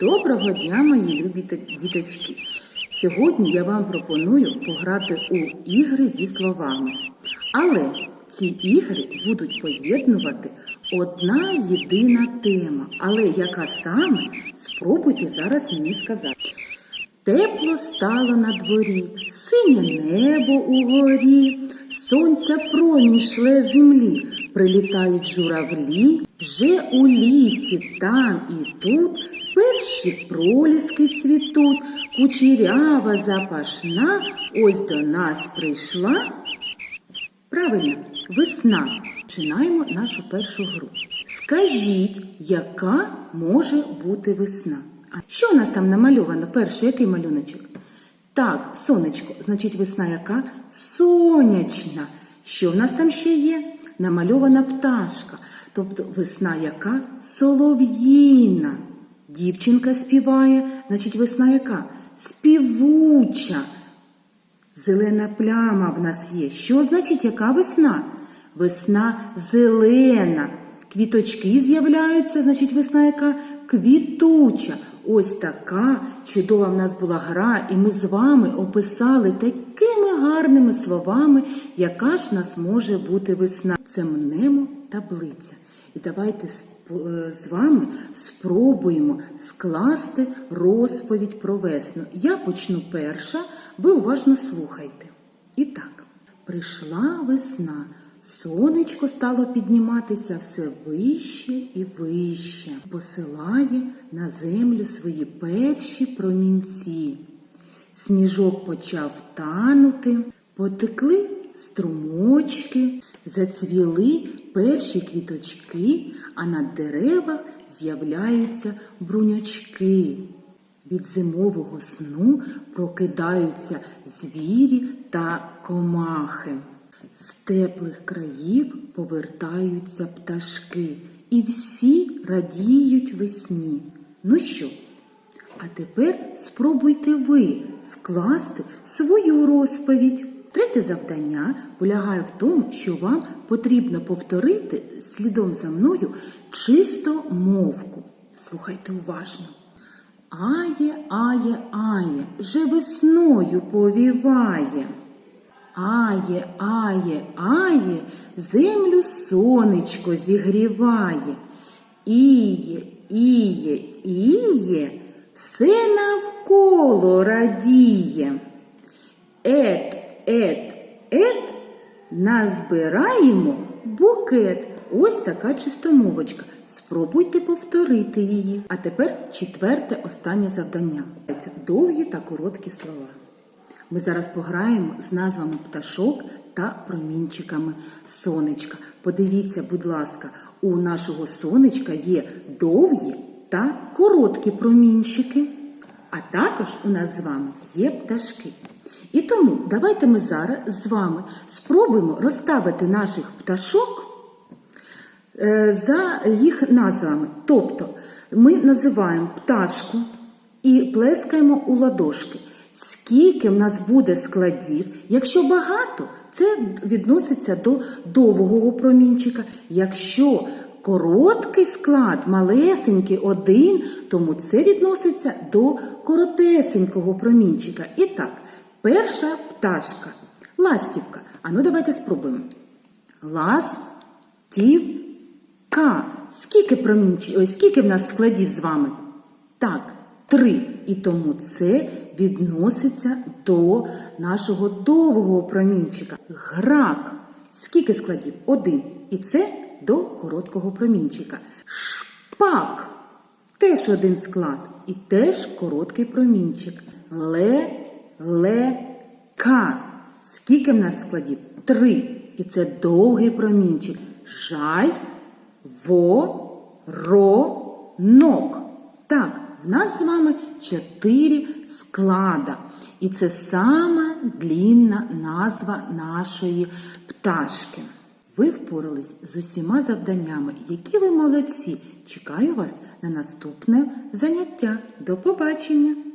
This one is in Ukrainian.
Доброго дня, мої любі діточки! Сьогодні я вам пропоную пограти у ігри зі словами. Але ці ігри будуть поєднувати одна єдина тема. Але яка саме, спробуйте зараз мені сказати. Тепло стало на дворі, синє небо угорі, сонця промінь шле землі, прилітають журавлі, вже у лісі там і тут перші проліски цвітуть, кучерява запашна ось до нас прийшла. Правильно, весна. Починаємо нашу першу гру. Скажіть, яка може бути весна? А що у нас там намальовано? Перший який малюночок? Так, сонечко, значить весна яка? Сонячна. Що в нас там ще є? Намальована пташка. Тобто весна яка? Солов'їна. Дівчинка співає, значить весна яка? Співуча. Зелена пляма в нас є. Що значить яка весна? Весна зелена. Квіточки з'являються, значить весна яка квітуча. Ось така чудова в нас була гра, і ми з вами описали такими гарними словами, яка ж в нас може бути весна. Це мнемо таблиця. І давайте з вами спробуємо скласти розповідь про весну. Я почну перша, ви уважно слухайте. І так, прийшла весна, сонечко стало підніматися все вище і вище, посилає на землю свої перші промінці. Сніжок почав танути, потекли струмочки, зацвіли перші квіточки, а на деревах з'являються брунячки. Від зимового сну прокидаються звірі та комахи. З теплих країв повертаються пташки, і всі радіють весні. Ну що? А тепер спробуйте ви скласти свою розповідь. Третє завдання полягає в тому, що вам потрібно повторити слідом за мною чисто мовку. Слухайте уважно. Ає, ає, ає, же весною повіває. Ає, ає, ає, землю сонечко зігріває. Іє, іє, іє, все навколо радіє. Ет, ет, ет, назбираємо букет. Ось така чистомовочка. Спробуйте повторити її. А тепер четверте останнє завдання. Довгі та короткі слова. Ми зараз пограємо з назвами пташок та промінчиками сонечка. Подивіться, будь ласка, у нашого сонечка є довгі та короткі промінчики, а також у нас з вами є пташки. І тому давайте ми зараз з вами спробуємо розставити наших пташок е, за їх назвами. Тобто ми називаємо пташку і плескаємо у ладошки. Скільки в нас буде складів? Якщо багато, це відноситься до довгого промінчика. Якщо короткий склад, малесенький один, тому це відноситься до коротесенького промінчика. І так, перша пташка, ластівка. А ну давайте спробуємо. Ластівка. Скільки промінч... Ой, скільки в нас складів з вами? Так, три. І тому це відноситься до нашого довгого промінчика. Грак. Скільки складів? Один. І це до короткого промінчика. Шпак. Теж один склад. І теж короткий промінчик. Ле, ле, ка. Скільки в нас складів? Три. І це довгий промінчик. Жай, во, ро, нок. Так, в нас з вами чотири склада. І це сама длінна назва нашої пташки. Ви впорались з усіма завданнями, які ви молодці. Чекаю вас на наступне заняття. До побачення!